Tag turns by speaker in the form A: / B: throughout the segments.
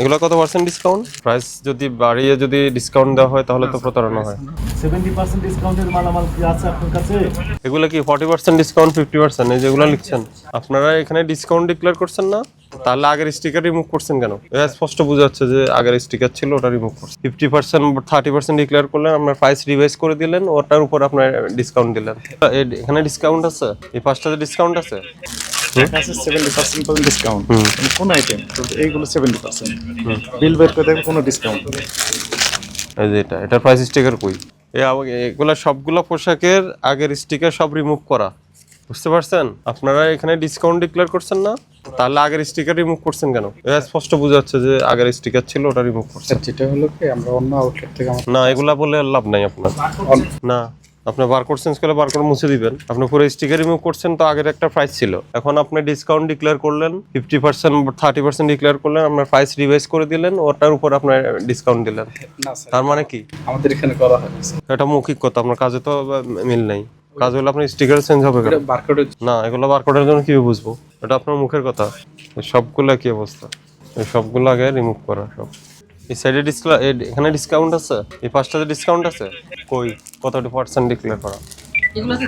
A: এগুলো কত percent discount price যদি বাড়িয়ে যদি ডিসকাউন্ট দেওয়া হয় তাহলে তো প্রতারণা হয়।
B: সেভেন্টি পার্সেন্ট ডিসকাউন্টের মালামাল কি আছে আপনার কাছে?
A: এগুলো কি forty percent discount fifty percent এই যেগুলো লিখছেন। আপনারা এখানে ডিসকাউন্ট ডিক্লেয়ার করছেন না? তাহলে আগের স্টিকার রিমুভ করছেন কেন? এটা স্পষ্ট বোঝা যাচ্ছে যে আগের স্টিকার ছিল ওটা রিমুভ করছেন। Fifty percent thirty percent declare করলেন আপনার প্রাইস রিভাইজ করে দিলেন ওটার উপর আপনার ডিসকাউন্ট দিলেন। এখানে ডিসকাউন্ট আছে? এই পাঁচটাতে ডিসকাউন্ট আছে?
B: আছে সেভেন্টি পার্সেন্ট পর্যন্ত ডিসকাউন্ট কোন আইটেম এইগুলো সেভেন্টি পার্সেন্ট বিল বের করে দেখবেন কোনো ডিসকাউন্ট
A: এই যে এটা এটার প্রাইস স্টিকার কই? এগুলা সবগুলো পোশাকের আগের স্টিকার সব রিমুভ করা। বুঝতে পারছেন? আপনারা এখানে ডিসকাউন্ট ডিক্লেয়ার করছেন না? তাহলে আগের স্টিকার রিমুভ করছেন কেন? এটা স্পষ্ট বোঝা যাচ্ছে যে আগের স্টিকার ছিল ওটা রিমুভ করছেন।
B: যেটা হলো কি আমরা অন্য আউটলেট থেকে
A: না এগুলা বলে লাভ নাই আপনার। না। আপনি বারকোড চেঞ্জ করে বারকোড মুছে দিবেন। আপনি পুরো স্টিকার রিমুভ করছেন তো আগের একটা প্রাইস ছিল। এখন আপনি ডিসকাউন্ট ডিক্লেয়ার করলেন fifty percent thirty percent declare করলেন আপনার প্রাইস রিভাইজ করে দিলেন ওটার উপর আপনার ডিসকাউন্ট দিলেন।
B: না স্যার
A: তার মানে কি?
B: আমাদের এখানে করা হয়
A: এটা মৌখিক কথা আপনার কাজে তো মিল নেই। কাজ হলে আপনার স্টিকার চেঞ্জ হবে না এগুলো বারকোডের জন্য কীভাবে বুঝব? এটা আপনার মুখের কথা। সবগুলা কি অবস্থা। সবগুলো আগে রিমুভ করা সব। এই সাইডে ডিসপ্লে এখানে ডিসকাউন্ট আছে? এই পাঁচটাতে ডিসকাউন্ট আছে? কই? কতটি পার্সেন্ট ডিক্লেয়ার করা?
C: এগুলোতে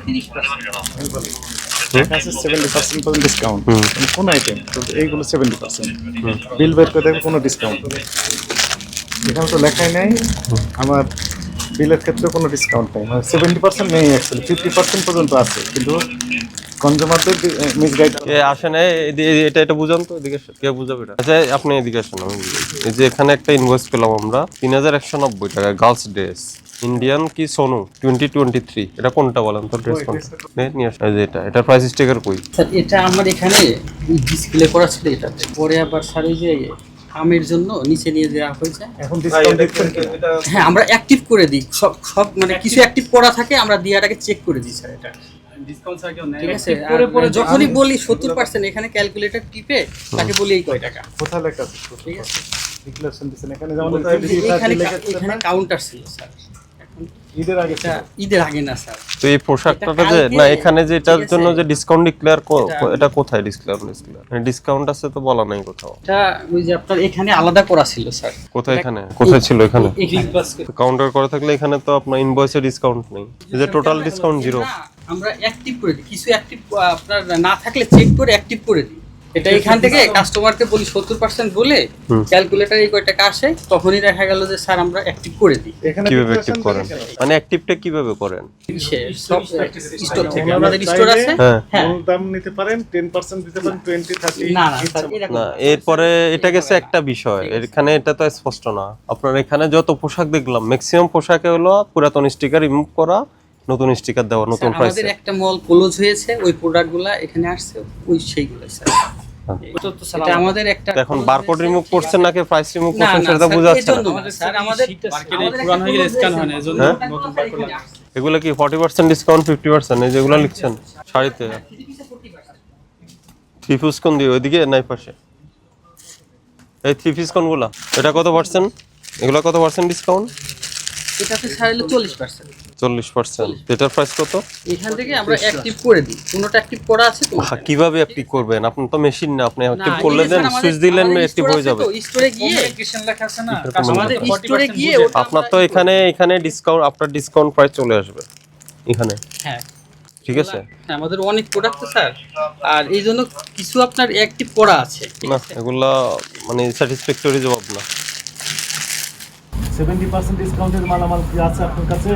B: আছে সেভেন্টি পার্সেন্ট পর্যন্ত ডিসকাউন্ট কোন আইটেম তো এইগুলো সেভেন্টি পার্সেন্ট বিল বের করে কোনো ডিসকাউন্ট এখানে তো লেখাই নাই আমার বিলের ক্ষেত্রে কোনো ডিসকাউন্ট নেই। মানে সেভেন্টি পার্সেন্ট নেই অ্যাকচুয়ালি ফিফটি পার্সেন্ট পর্যন্ত আছে। কিন্তু কনজিউমারদের মিসগাইড
A: এ আসেন এই এদি- এদি- এটা এটা বুঝান তো এদিকে আসেন। কে বুঝাবে এটা? আচ্ছা আপনি এদিকে আসেন আমি এই যে এখানে একটা ইনভয়েস পেলাম আমরা তিন হাজার একশো নব্বই টাকা গার্লস ড্রেস ইন্ডিয়ান কি সোনু টোয়েন্টি টোয়েন্টি থ্রি এটা কোনটা বলেন তো ড্রেস কোনটা? নিয়ে আসেন। যে এটা এটার প্রাইস স্টিকার কই?
C: স্যার এটা আমার এখানে ডিসপ্লে করা ছিল পরে আবার স্যার ওই যে আমের জন্য নিচে নিয়ে দেওয়া হয়েছে।
B: এখন?
C: হ্যাঁ আমরা অ্যাক্টিভ করে দিই। সব সব মানে কিছু অ্যাক্টিভ করা থাকে আমরা দিয়াটাকে চেক করে দিই স্যার এটা। ঠিক আছে আর যখনই বলি সত্তর পার্সেন্ট এখানে ক্যালকুলেটর টিপে তাকে বলি এই কয় টাকা।
B: কোথায় লেখা আছে?
C: ঠিক আছে।
B: ডিক্লারেশন দিচ্ছেন এখানে যেমন
C: এখানে কাউন্টার ছিল স্যার
B: ঈদের আগে
C: ঈদের আগে না স্যার।
A: তো এই পোশাকটা যে না এখানে যে এটার জন্য যে ডিসকাউন্ট ডিক্লেয়ার
C: এটা-
A: এটা কোথায় ডিসক্লেয়ার ডিসক্লেয়ার ডিসকাউন্ট আছে তো বলা নাই কোথাও।
C: এটা ওই যে আপনার এখানে আলাদা করা ছিল স্যার।
A: কোথায় এখানে? কোথায় ছিল এখানে?
C: এখানে
A: কাউন্টার করা থাকলে এখানে তো আপনার ইনভয়েসে ডিসকাউন্ট নেই। এই যে টোটাল ডিসকাউন্ট জিরো
C: আমরা অ্যাক্টিভ করে দিই। কিছু অ্যাক্টিভ আপনার না থাকলে চেক করে অ্যাক্টিভ করে দিই। এটা এখান থেকে কাস্টমারকে বলি সত্তর পার্সেন্ট বলে। ক্যালকুলেটার এই কয় টাকা আসে? তখনই দেখা গেল যে স্যার আমরা অ্যাক্টিভ করে দিই।
B: এখানে
A: কীভাবে অ্যাক্টিভ করেন? মানে অ্যাক্টিভটা কীভাবে করেন?
C: সব স্টোর থেকে। আমাদের স্টোর আছে?
A: হ্যাঁ।
C: হ্যাঁ।
B: দাম নিতে পারেন টেন পার্সেন্ট দিতে পারেন টোয়েন্টি থার্টি
C: না না
A: এরপরে এটা গেছে একটা বিষয়। এখানে এটা তো স্পষ্ট না। আপনার এখানে যত পোশাক দেখলাম ম্যাক্সিমাম পোশাকে হলো পুরাতন স্টিকার রিমুভ করা নতুন স্টিকার দেওয়া নতুন প্রাইসে
C: আমাদের একটা মল ক্লোজ হয়েছে ওই প্রোডাক্টগুলা এখানে আসছে ওই সেইগুলো স্যার। এটা আমাদের একটা
A: এখন বারকোড রিমুভ করছেন নাকি প্রাইস রিমুভ করছেন
C: না
A: সেটা বোঝা যাচ্ছে না।
C: স্যার আমাদের আমাদের পুরান হয়ে গেলে স্ক্যান না এজন্য?
A: এগুলো কি forty percent discount fifty percent এই যেগুলো লিখছেন শাড়িতে। থ্রি পিস কোন দিয়ে ওইদিকে নাই পাশে। এই থ্রি পিস কোনগুলা এটা কত পার্সেন্ট এগুলো কত পার্সেন্ট ডিসকাউন্ট
C: এটাতে স্যার হলো চল্লিশ পার্সেন্ট
A: চল্লিশ পার্সেন্ট এটার প্রাইস কত?
C: এখান থেকে আমরা অ্যাক্টিভ করে দিই। কোনোটা অ্যাক্টিভ করা আছে তো?
A: হ্যাঁ, কীভাবে অ্যাক্টিভ করবেন? আপনি তো মেশিন না আপনি
C: না,
A: অ্যাক্টিভ করলে দেন সুইচ দিলেন অ্যাক্টিভ হয়ে যাবে।
C: স্টোরে গিয়ে আমাদের স্টোরে গিয়ে
A: আপনার তো এখানে এখানে ডিসকাউন্ট আপনার ডিসকাউন্ট প্রাইস চলে আসবে এখানে।
C: হ্যাঁ।
A: ঠিক আছে?
C: হ্যাঁ, আমাদের অনেক প্রোডাক্ট স্যার আর এই জন্য কিছু আপনার অ্যাক্টিভ করা আছে।
A: না এগুলা মানে স্যাটিসফ্যাক্টরি জবাব না।
B: সেভেন্টি পার্সেন্ট ডিসকাউন্টের মালামাল কি আছে আপনার কাছে?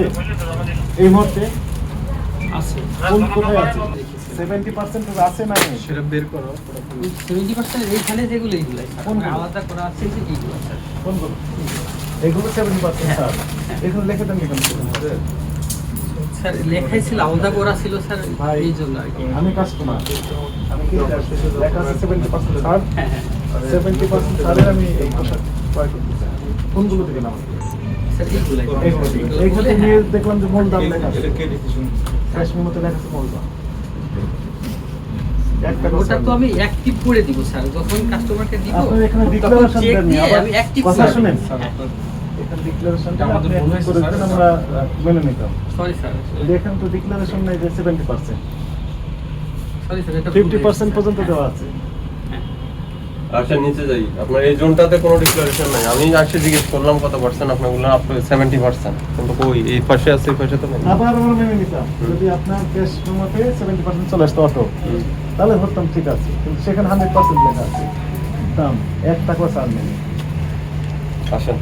B: এই মুহূর্তে?
C: আছে।
B: কোন কোথায় আছে? সেভেন্টি পার্সেন্ট আছে না নেই?
C: সেভেন্টি পার্সেন্ট এইখানে যেগুলো এইগুলো
B: কোনগুলো?
C: আলাদা করা আছে যে এইগুলো স্যার
B: কোনগুলো? এগুলো সেভেন্টি পার্সেন্ট স্যার। এখানে লিখে দেন কেন
C: স্যার লেখাই ছিল আলাদা করা ছিল স্যার
B: ভাই।
C: এই জন্য আর কি।
B: আমি কাস্টমার আমি কি লেখা আছে সেভেন্টি পার্সেন্ট
C: হ্যাঁ হ্যাঁ।
B: সেভেন্টি পার্সেন্ট আমি এই পোশাক ক্রয় করতে চাই। কোনগুলো থেকে নাম
C: এইগুলো
B: দেখলাম যে মূল দাম লেখা আছে। শেষ মুহূর্তে লেখা আছে মূল দাম।
C: ওটা তো আমি অ্যাক্টিভ করে দিব স্যার। যখন কাস্টমারকে দিব
B: আপনার এখানে ডিক্লারেশন দেন
C: আমি অ্যাক্টিভ
B: কথা শুনেন। এখানে ডিক্লারেশনটা আপনি active করে দেন আমরা মেনে নিতাম।
C: Sorry sir.
B: এখানে তো ডিক্লারেশন নাই যে সেভেন্টি পার্সেন্ট
C: সরি স্যার এটা
B: ফিফটি পার্সেন্ট পর্যন্ত দেওয়া আছে।
A: আচ্ছা নিচে যাই। আপনার এই জোনটাতে কোনো ডিক্লারেশন নাই। আমি আসে জিজ্ঞেস করলাম কত পার্সেন্ট আপনার বললেন আপনি সেভেন্টি পার্সেন্ট কিন্তু কই এই পাশে আছে এই পাশে তো নেই।
B: আবার আমার মেনে নিতাম যদি আপনার ক্যাশ মেমোতে সেভেন্টি পার্সেন্ট চলে আসতো অটো তাহলে ধরতাম ঠিক আছে। কিন্তু সেখানে হান্ড্রেড পার্সেন্ট লেখা আছে। দাম এক টাকা চার নেই।
A: আসেন।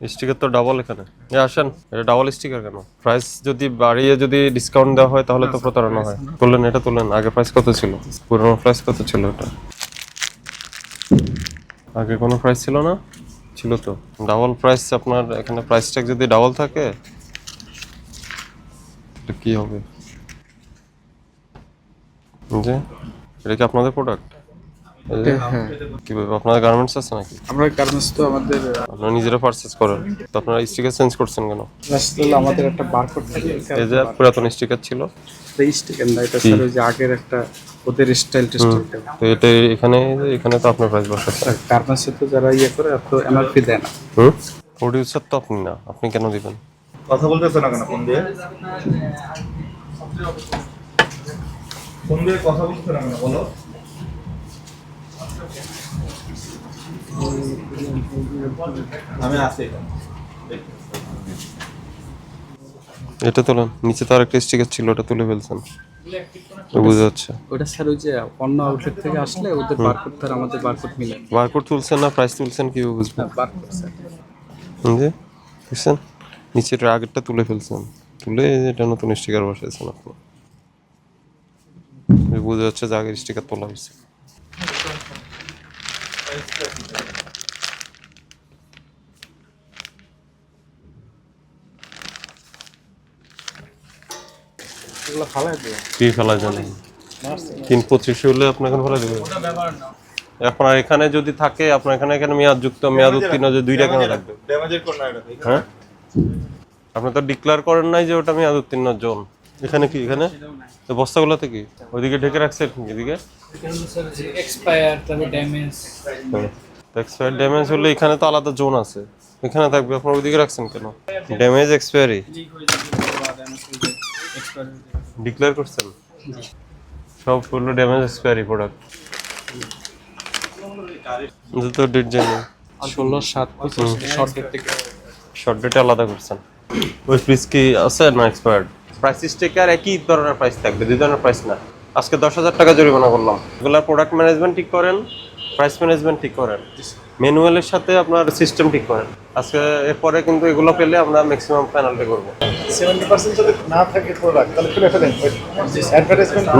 A: স্টিকার তো ডাবল এখানে। আসেন এটা ডাবল স্টিকার কেন? প্রাইস যদি বাড়িয়ে যদি ডিসকাউন্ট দেওয়া হয় তাহলে তো প্রতারণা হয়। তুললেন এটা তুললেন আগে প্রাইস কত ছিল? পুরোনো প্রাইস কত ছিল এটা? আগে কোনো প্রাইস ছিল না? ছিল তো। ডাবল প্রাইস আপনার এখানে প্রাইস ট্যাগ যদি ডাবল থাকে কি হবে? যে এটা কি আপনাদের প্রোডাক্ট কীভাবে? আপনাদের গার্মেন্টস আছে নাকি?
D: আমরা গার্মেন্টস তো আমাদের
A: আপনারা নিজেরা পারচেজ করেন। তো আপনারা স্টিকার চেঞ্জ করছেন কেন?
D: আসলে আমাদের একটা বারকোড থাকে
A: এই যে পুরাতন স্টিকার ছিল।
D: স্টিকার না এটা স্যার ওই যে আগের একটা ওদের স্টাইল টেস্টাইল
A: তো এটা এখানে এখানে তো আপনার প্রাইস বসাচ্ছে।
D: গার্মেন্টসে তো যারা ইয়ে করে এত এমআরপি দেয় না।
A: হুম? প্রডিউসার তো আপনি না আপনি কেন দিবেন?
B: কথা বলতেছো না কেন ফোন দিয়ে? ফোন দিয়ে কথা বলতেছো না কেন বলো। আমি আছি
A: এটা তোলেন নিচে তো আরেকটা স্টিকার ছিল ওটা তুলে ফেলছেন। বোঝা যাচ্ছে।
D: ওটা স্যার ওই যে অন্য আউটলেট থেকে আসলে ওদের বারকোড তার আমাদের বারকোড মিলে।
A: বারকোড তুলছেন না প্রাইস তুলছেন কীভাবে বুঝবেন
D: বারকোড স্যার।
A: জি বুঝছেন? নিচের আগেরটা তুলে ফেলছেন। তুলে এটা নতুন স্টিকার বসাইছেন আপনি। বোঝা যাচ্ছে যে আগের স্টিকার তোলা হয়েছে।
B: ফালাই
A: জানি? তিন পঁচিশে হলে আপনার এখন ফেলা দেবে। এখন আর এখানে যদি থাকে আপনার এখানে এখানে মেয়াদ যুক্ত মেয়াদ উত্তীর্ণ যে দুইটা কেন
B: এটা
A: হ্যাঁ? আপনি তো ডিক্লেয়ার করেন নাই যে ওটা মেয়াদ উত্তীর্ণ জোন। এখানে কি এখানে? তো বস্তাগুলোতে কি? ওইদিকে ঢেকে রাখছেন এদিকে?
C: এক্সপায়ার ড্যামেজ
A: এক্সপায়ার ড্যামেজ হলে এখানে তো আলাদা জোন আছে। এখানে থাকবে আপনার ওইদিকে রাখছেন কেন? ড্যামেজ এক্সপায়ারি ডিক্লেয়ার করছেন? সব হলো ড্যামেজ এক্সপায়ারি প্রোডাক্ট তো ডেট জানি।
D: ষোলো সাত শর্ট ডেট থেকে।
A: শর্ট ডেটে আলাদা করছেন। ওই পিস কি আছে না এক্সপায়ার্ড প্রাইস স্টিকার একই ধরনের প্রাইস থাকবে দুই ধরনের প্রাইস না। আজকে দশ হাজার টাকা জরিমানা করলাম। এগুলা প্রোডাক্ট ম্যানেজমেন্ট ঠিক করেন। প্রাইস ম্যানেজমেন্ট ঠিক করেন। ম্যানুয়ালের সাথে আপনার সিস্টেম ঠিক করেন। আজকে এরপরে কিন্তু এগুলো পেলে আমরা ম্যাক্সিমাম পেনাল্টি করব।
B: যদি না থাকে প্রোডাক্ট তাহলে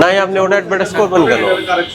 A: নাই আপনি ওটা অ্যাডভার্টাইজ করবেন কেন?